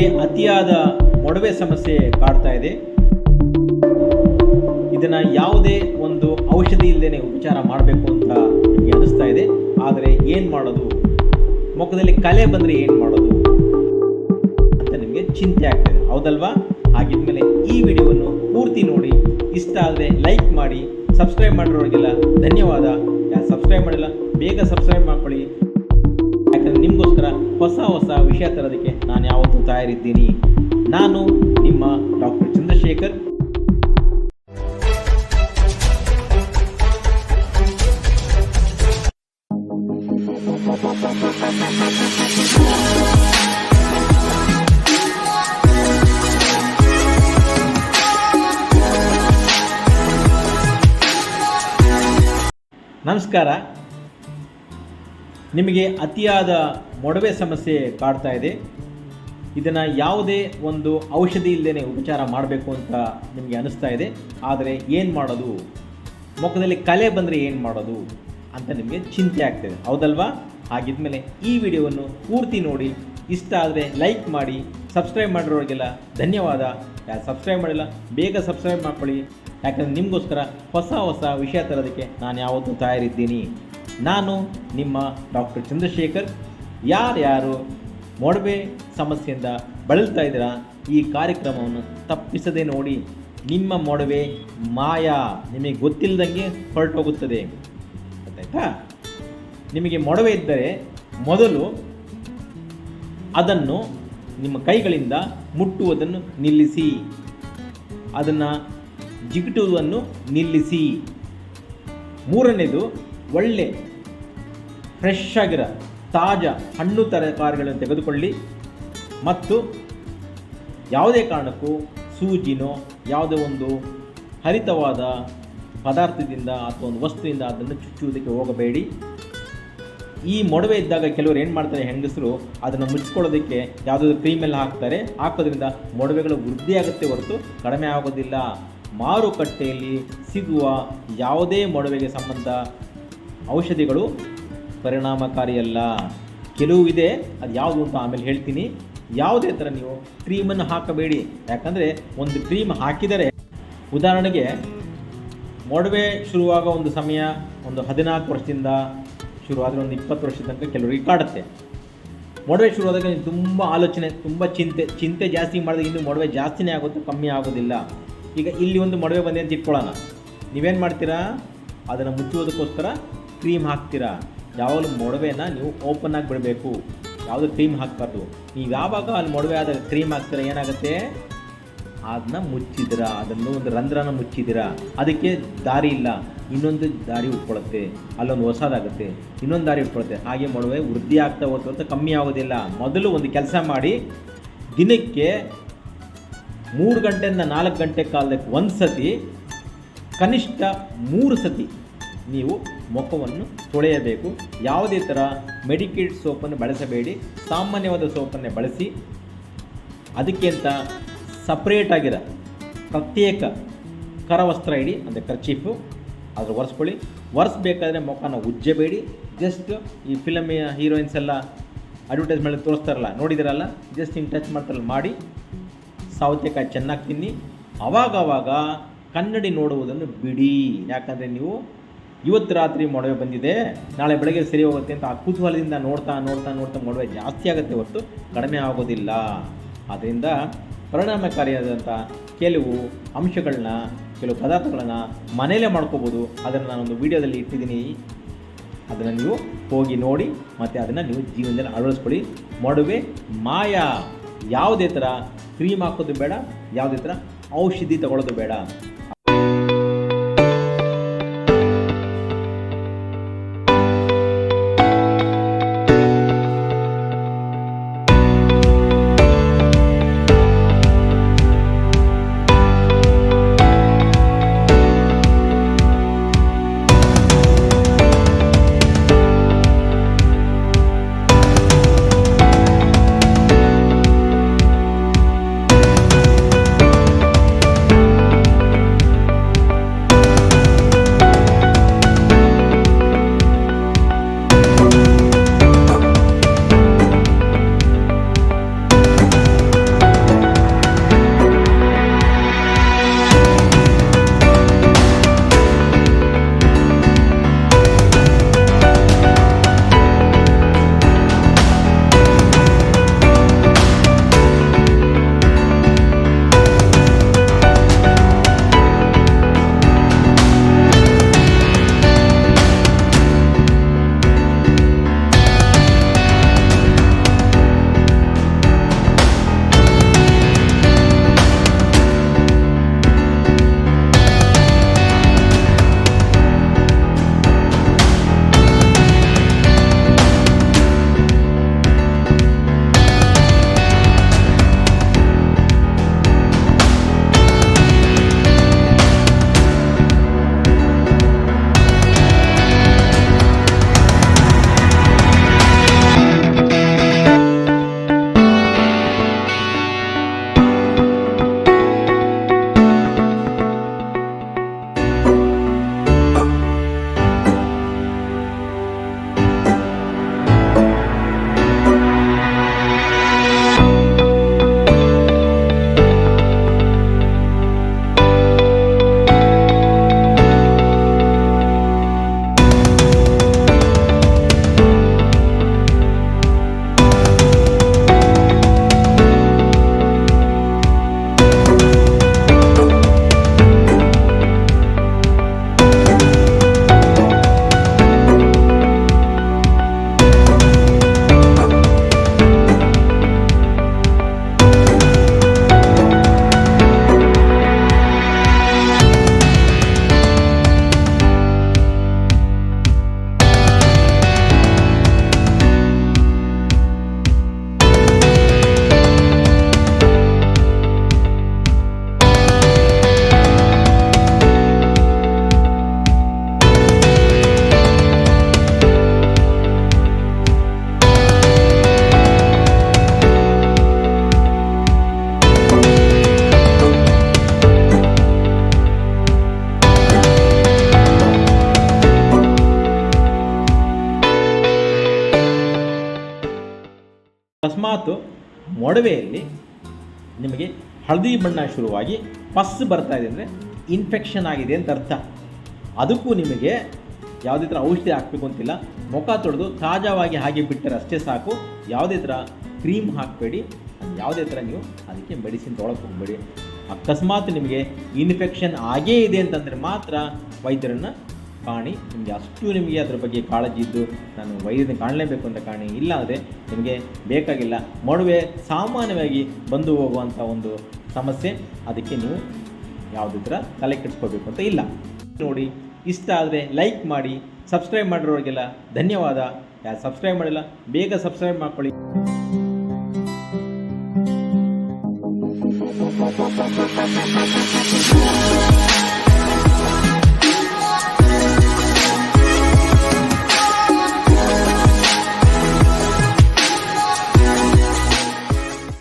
ನಿಮಗೆ ಅತಿಯಾದ ಮೊಡವೆ ಸಮಸ್ಯೆ ಕಾಡ್ತಾ ಇದೆ. ಇದನ್ನ ಯಾವುದೇ ಒಂದು ಔಷಧಿ ಇಲ್ಲದೇ ಉಪಚಾರ ಮಾಡಬೇಕು ಅಂತ ನಿಮಗೆ ಅನಿಸ್ತಾ ಇದೆ. ಆದರೆ ಏನು ಮಾಡೋದು? ಮುಖದಲ್ಲಿ ಕಲೆ ಬಂದರೆ ಏನು ಮಾಡೋದು? ಅಂತ ನಿಮಗೆ ಚಿಂತೆ ಆಗ್ತದೆ ಹೌದಲ್ವಾ? ಹಾಗಿದ್ಮೇಲೆ ಈ ವಿಡಿಯೋವನ್ನು ಪೂರ್ತಿ ನೋಡಿ. ಇಷ್ಟ ಆದರೆ ಲೈಕ್ ಮಾಡಿ, ಸಬ್ಸ್ಕ್ರೈಬ್ ಮಾಡಿರೋರಿಗೆಲ್ಲ ಧನ್ಯವಾದ. ಯಾರು ಸಬ್ಸ್ಕ್ರೈಬ್ ಮಾಡಿಲ್ಲ, ಬೇಗ ಸಬ್ಸ್ಕ್ರೈಬ್ ಮಾಡ್ಕೊಳ್ಳಿ. ಹೊಸ ಹೊಸ ವಿಷಯ ತರೋದಕ್ಕೆ ನಾನು ಯಾವತ್ತೂ ತಯಾರಿದ್ದೀನಿ. ನಾನು ನಿಮ್ಮ ಡಾಕ್ಟರ್ ಚಂದ್ರಶೇಖರ್. ನಮಸ್ಕಾರ. ನಿಮಗೆ ಅತಿಯಾದ ಮೊಡವೆ ಸಮಸ್ಯೆ ಕಾಡ್ತಾ ಇದೆ. ಇದನ್ನು ಯಾವುದೇ ಒಂದು ಔಷಧಿ ಇಲ್ಲದೇ ಉಪಚಾರ ಮಾಡಬೇಕು ಅಂತ ನಿಮಗೆ ಅನಿಸ್ತಾ ಇದೆ. ಆದರೆ ಏನು ಮಾಡೋದು? ಮುಖದಲ್ಲಿ ಕಲೆ ಬಂದರೆ ಏನು ಮಾಡೋದು ಅಂತ ನಿಮಗೆ ಚಿಂತೆ ಆಗ್ತದೆ. ಹೌದಲ್ವಾ? ಹಾಗಿದ್ಮೇಲೆ ಈ ವಿಡಿಯೋವನ್ನು ಪೂರ್ತಿ ನೋಡಿ. ಇಷ್ಟ ಆದರೆ ಲೈಕ್ ಮಾಡಿ, ಸಬ್ಸ್ಕ್ರೈಬ್ ಮಾಡಿರೋರಿಗೆಲ್ಲ ಧನ್ಯವಾದ. ಯಾರು ಸಬ್ಸ್ಕ್ರೈಬ್ ಮಾಡಿಲ್ಲ, ಬೇಗ ಸಬ್ಸ್ಕ್ರೈಬ್ ಮಾಡ್ಕೊಳ್ಳಿ. ಯಾಕಂದರೆ ನಿಮಗೋಸ್ಕರ ಹೊಸ ಹೊಸ ವಿಷಯ ತರೋದಕ್ಕೆ ನಾನು ಯಾವತ್ತೂ ತಯಾರಿದ್ದೀನಿ. ನಾನು ನಿಮ್ಮ ಡಾಕ್ಟರ್ ಚಂದ್ರಶೇಖರ್. ಯಾರ್ಯಾರು ಮೊಡವೆ ಸಮಸ್ಯೆಯಿಂದ ಬಳಲ್ತಾ ಇದ್ದೀರಾ, ಈ ಕಾರ್ಯಕ್ರಮವನ್ನು ತಪ್ಪಿಸದೆ ನೋಡಿ, ನಿಮ್ಮ ಮೊಡವೆ ಮಾಯಾ ನಿಮಗೆ ಗೊತ್ತಿಲ್ಲದಂಗೆ ಹೊರಟೋಗುತ್ತದೆ. ಗೊತ್ತಾಯ್ತಾ? ನಿಮಗೆ ಮೊಡವೆ ಇದ್ದರೆ ಮೊದಲು ಅದನ್ನು ನಿಮ್ಮ ಕೈಗಳಿಂದ ಮುಟ್ಟುವುದನ್ನು ನಿಲ್ಲಿಸಿ. ಅದನ್ನು ಜಿಗಿಟುವುದನ್ನು ನಿಲ್ಲಿಸಿ. ಮೂರನೇದು, ಒಳ್ಳೆ ಫ್ರೆಶ್ ಆಗಿರೋ. ತಾಜಾ ಹಣ್ಣು ತರಕಾರಿಗಳನ್ನು ತೆಗೆದುಕೊಳ್ಳಿ. ಮತ್ತು ಯಾವುದೇ ಕಾರಣಕ್ಕೂ ಸೂಜಿನೋ ಯಾವುದೇ ಒಂದು ಹರಿತವಾದ ಪದಾರ್ಥದಿಂದ ಅಥವಾ ಒಂದು ವಸ್ತುವಿಂದ ಅದನ್ನು ಚುಚ್ಚುವುದಕ್ಕೆ ಹೋಗಬೇಡಿ. ಈ ಮೊಡವೆ ಇದ್ದಾಗ ಕೆಲವರು ಏನು ಮಾಡ್ತಾರೆ ಹೆಂಗಸರು, ಅದನ್ನು ಮುಚ್ಚಿಕೊಳ್ಳೋದಕ್ಕೆ ಯಾವುದಾದ್ರು ಕ್ರೀಮೆಲ್ಲ ಹಾಕ್ತಾರೆ. ಹಾಕೋದ್ರಿಂದ ಮೊಡವೆಗಳು ವೃದ್ಧಿಯಾಗುತ್ತೆ ಹೊರತು ಕಡಿಮೆ ಆಗೋದಿಲ್ಲ. ಮಾರುಕಟ್ಟೆಯಲ್ಲಿ ಸಿಗುವ ಯಾವುದೇ ಮೊಡವೆಗೆ ಸಂಬಂಧ ಔಷಧಿಗಳು ಪರಿಣಾಮಕಾರಿಯಲ್ಲ. ಕೆಲವು ಇದೆ, ಅದು ಯಾವುದು ಅಂತ ಆಮೇಲೆ ಹೇಳ್ತೀನಿ. ಯಾವುದೇ ಥರ ನೀವು ಕ್ರೀಮನ್ನು ಹಾಕಬೇಡಿ. ಯಾಕಂದರೆ ಒಂದು ಕ್ರೀಮ್ ಹಾಕಿದರೆ, ಉದಾಹರಣೆಗೆ ಮೊಡವೆ ಶುರುವಾಗ ಒಂದು ಸಮಯ, ಒಂದು ಹದಿನಾಲ್ಕು ವರ್ಷದಿಂದ ಶುರುವಾದರೆ ಒಂದು ಇಪ್ಪತ್ತು ವರ್ಷದ ತನಕ ಕೆಲವರಿಗೆ ಕಾಡುತ್ತೆ. ಮೊಡವೆ ಶುರುವಾದಾಗ ನೀವು ತುಂಬ ಆಲೋಚನೆ, ತುಂಬ ಚಿಂತೆ ಚಿಂತೆ ಜಾಸ್ತಿ ಮಾಡಿದಾಗ ಇನ್ನು ಮೊಡವೆ ಜಾಸ್ತಿನೇ ಆಗುತ್ತೆ, ಕಮ್ಮಿ ಆಗೋದಿಲ್ಲ. ಈಗ ಇಲ್ಲಿ ಒಂದು ಮೊಡವೆ ಬಂದೆ ಅಂತ ಇಟ್ಕೊಳ್ಳೋಣ. ನೀವೇನು ಮಾಡ್ತೀರಾ? ಅದನ್ನು ಮುಚ್ಚುವುದಕ್ಕೋಸ್ಕರ ಕ್ರೀಮ್ ಹಾಕ್ತೀರಾ? ಯಾವಾಗಲೂ ಮೊಡವೆನ ನೀವು ಓಪನ್ ಆಗಿ ಬಿಡಬೇಕು. ಯಾವುದು ಕ್ರೀಮ್ ಹಾಕ್ಬಾರ್ದು. ನೀವು ಯಾವಾಗ ಅಲ್ಲಿ ಮೊಡವೆ ಆದಾಗ ಕ್ರೀಮ್ ಹಾಕ್ತಾರೆ, ಏನಾಗುತ್ತೆ? ಅದನ್ನ ಮುಚ್ಚಿದಿರ ಅದನ್ನು ಒಂದು ರಂಧ್ರನ ಮುಚ್ಚಿದಿರ ಅದಕ್ಕೆ ದಾರಿ ಇಲ್ಲ. ಇನ್ನೊಂದು ದಾರಿ ಉಟ್ಕೊಳ್ಳುತ್ತೆ ಅಲ್ಲೊಂದು ಹೊಸದಾಗುತ್ತೆ. ಇನ್ನೊಂದು ದಾರಿ ಉಟ್ಕೊಳ್ಳುತ್ತೆ ಹಾಗೆ ಮೊಡವೆ ವೃದ್ಧಿ ಆಗ್ತಾ ಹೋಗ್ತಾ ಕಮ್ಮಿ ಆಗೋದಿಲ್ಲ. ಮೊದಲು ಒಂದು ಕೆಲಸ ಮಾಡಿ, ದಿನಕ್ಕೆ ಮೂರು ಗಂಟೆಯಿಂದ ನಾಲ್ಕು ಗಂಟೆ ಕಾಲಕ್ಕೆ ಒಂದು ಸತಿ ಕನಿಷ್ಠ ಮೂರು ಸತಿ ನೀವು ಮುಖವನ್ನು ತೊಳೆಯಬೇಕು. ಯಾವುದೇ ಥರ ಮೆಡಿಕೇಟ್ ಸೋಪನ್ನು ಬಳಸಬೇಡಿ. ಸಾಮಾನ್ಯವಾದ ಸೋಪನ್ನೇ ಬಳಸಿ. ಅದಕ್ಕಿಂತ ಸಪ್ರೇಟಾಗಿರೋ ಪ್ರತ್ಯೇಕ ಕರವಸ್ತ್ರ ಇಡಿ, ಅಂದರೆ ಖರ್ಚೀಫು ಅದರ ಒರೆಸ್ಕೊಳ್ಳಿ. ಒರೆಸ್ಬೇಕಾದ್ರೆ ಮುಖನ ಉಜ್ಜಬೇಡಿ. ಜಸ್ಟ್ ಈ ಫಿಲಮ್ ಹೀರೋಯಿನ್ಸ್ ಎಲ್ಲ ಅಡ್ವರ್ಟೈಸ್ಮೆಂಟ್ ತೋರಿಸ್ತಾರಲ್ಲ, ನೋಡಿದಿರಲ್ಲ? ಜಸ್ಟ್ ಹಿಂಗೆ ಟಚ್ ಮಾಡ್ತಾರಲ್ಲ, ಮಾಡಿ. ಸೌತೆಕಾಯಿ ಚೆನ್ನಾಗಿ ತಿನ್ನಿ. ಅವಾಗವಾಗ ಕನ್ನಡಿ ನೋಡುವುದನ್ನು ಬಿಡಿ. ಯಾಕಂದರೆ ನೀವು ಇವತ್ತು ರಾತ್ರಿ ಮೊಡವೆ ಬಂದಿದೆ. ನಾಳೆ ಬೆಳಗ್ಗೆ ಸರಿ ಹೋಗುತ್ತೆ ಅಂತ ಆ ಕುತೂಹಲದಿಂದ ನೋಡ್ತಾ ನೋಡ್ತಾ ನೋಡ್ತಾ ಮೊಡವೆ ಜಾಸ್ತಿ ಆಗುತ್ತೆ ಹೊರತು ಕಡಿಮೆ ಆಗೋದಿಲ್ಲ. ಆದ್ದರಿಂದ ಪರಿಣಾಮಕಾರಿಯಾದಂಥ ಕೆಲವು ಅಂಶಗಳನ್ನ ಕೆಲವು ಪದಾರ್ಥಗಳನ್ನು ಮನೆಯಲ್ಲೇ ಮಾಡ್ಕೋಬೋದು. ಅದನ್ನು ನಾನೊಂದು ವಿಡಿಯೋದಲ್ಲಿ ಇಟ್ಟಿದ್ದೀನಿ. ಅದನ್ನು ನೀವು ಹೋಗಿ ನೋಡಿ, ಮತ್ತು ಅದನ್ನು ನೀವು ಜೀವನದಲ್ಲಿ ಅಳವಡಿಸ್ಕೊಳ್ಳಿ. ಮೊಡವೆ ಮಾಯ. ಯಾವುದೇ ಥರ ಕ್ರೀಮ್ ಹಾಕೋದು ಬೇಡ, ಯಾವುದೇ ಥರ ಔಷಧಿ ತಗೊಳ್ಳೋದು ಬೇಡ. ಅಕಸ್ಮಾತ್ ಮೊಡವೆಯಲ್ಲಿ ನಿಮಗೆ ಹಳದಿ ಬಣ್ಣ ಶುರುವಾಗಿ ಪಸ್ ಬರ್ತಾ ಇದೆ ಅಂದರೆ ಇನ್ಫೆಕ್ಷನ್ ಆಗಿದೆ ಅಂತ ಅರ್ಥ. ಅದಕ್ಕೂ ನಿಮಗೆ ಯಾವುದೇ ಥರ ಔಷಧಿ ಹಾಕಬೇಕು ಅಂತಿಲ್ಲ. ಮುಖ ತೊಡೆದು ತಾಜಾವಾಗಿ ಹಾಗೆ ಬಿಟ್ಟರೆ ಅಷ್ಟೇ ಸಾಕು. ಯಾವುದೇ ಥರ ಕ್ರೀಮ್ ಹಾಕಬೇಡಿ. ಯಾವುದೇ ಥರ ನೀವು ಅದಕ್ಕೆ ಮೆಡಿಸಿನ್ ತೊಗೊಳಕ್ಕೆ ಹೋಗಬೇಡಿ. ಅಕಸ್ಮಾತ್ ನಿಮಗೆ ಇನ್ಫೆಕ್ಷನ್ ಆಗೇ ಇದೆ ಅಂತಂದರೆ ಮಾತ್ರ ವೈದ್ಯರನ್ನು ಕಾಣಿ. ನಿಮಗೆ ಅಷ್ಟು ನಿಮಗೆ ಅದರ ಬಗ್ಗೆ ಕಾಳಜಿ ಇದ್ದು ನಾನು ವೈದ್ಯನ ಕಾಣಲೇಬೇಕು ಅಂತ ಕಾಣಿ. ಇಲ್ಲ ಅಂದರೆ ನಿಮಗೆ ಬೇಕಾಗಿಲ್ಲ. ಮೊಡವೆ ಸಾಮಾನ್ಯವಾಗಿ ಬಂದು ಹೋಗುವಂಥ ಒಂದು ಸಮಸ್ಯೆ. ಅದಕ್ಕೆ ನೀವು ಯಾವುದೇ ಥರ ತಲೆ ಕೆಡಿಸ್ಕೋಬೇಕು ಅಂತ ಇಲ್ಲ. ನೋಡಿ, ಇಷ್ಟ ಆದರೆ ಲೈಕ್ ಮಾಡಿ, ಸಬ್ಸ್ಕ್ರೈಬ್ ಮಾಡಿರೋರಿಗೆಲ್ಲ ಧನ್ಯವಾದ. ಯಾರು ಸಬ್ಸ್ಕ್ರೈಬ್ ಮಾಡಿಲ್ಲ, ಬೇಗ ಸಬ್ಸ್ಕ್ರೈಬ್ ಮಾಡ್ಕೊಳ್ಳಿ.